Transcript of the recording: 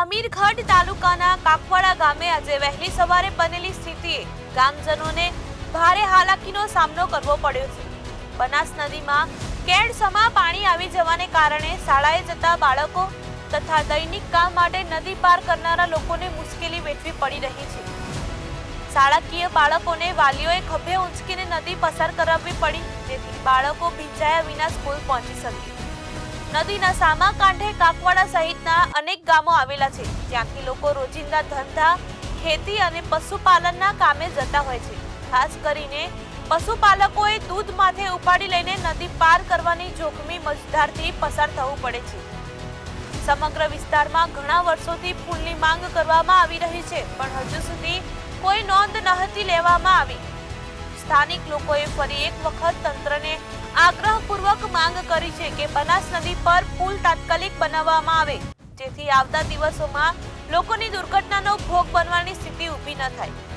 અમીરગઢ તાલુકાના કાકવાડા ગામે આજે વહેલી સવારે બનેલી સ્થિતિએ ગામજનોને ભારે હાલાકીનો સામનો કરવો પડ્યો છે. બનાસ નદીમાં કેડસમાં પાણી આવી જવાને કારણે શાળાએ જતા બાળકો તથા દૈનિક કામ માટે નદી પાર કરનારા લોકોને મુશ્કેલી વેઠવી પડી રહી છે. શાળાકીય બાળકોને વાલીઓએ ખભે ઊંચકીને નદી પસાર કરાવવી પડી, જેથી બાળકો ભીંજાયા વિના સ્કૂલ પહોંચી શકે. નદીના સામા કાંઠે કાકવાડા સહિતના અનેક ગામો આવેલા છે, જ્યાંથી લોકો રોજિંદા ધંધા, ખેતી અને પશુપાલનના કામે જતા હોય છે. ખાસ કરીને પશુપાલકોએ દૂધ માથે ઉપાડી લઈને નદી પાર કરવાની જોખમી મજધારથી પસાર થવું પડે છે. સમગ્ર વિસ્તારમાં ઘણા વર્ષોથી પુલની માંગ કરવામાં આવી રહી છે, પણ હજુ સુધી કોઈ નોંધ નહોતી લેવામાં આવી. સ્થાનિક લોકોએ ફરી એક વખત તંત્રને આગ્રહપૂર્વક માંગ કરી છે કે બનાસ નદી પર પુલ તાત્કાલિક બનાવવામાં આવે, જેથી આવતા દિવસોમાં લોકોની દુર્ઘટનાનો ભોગ બનવાની સ્થિતિ ઊભી ન થાય.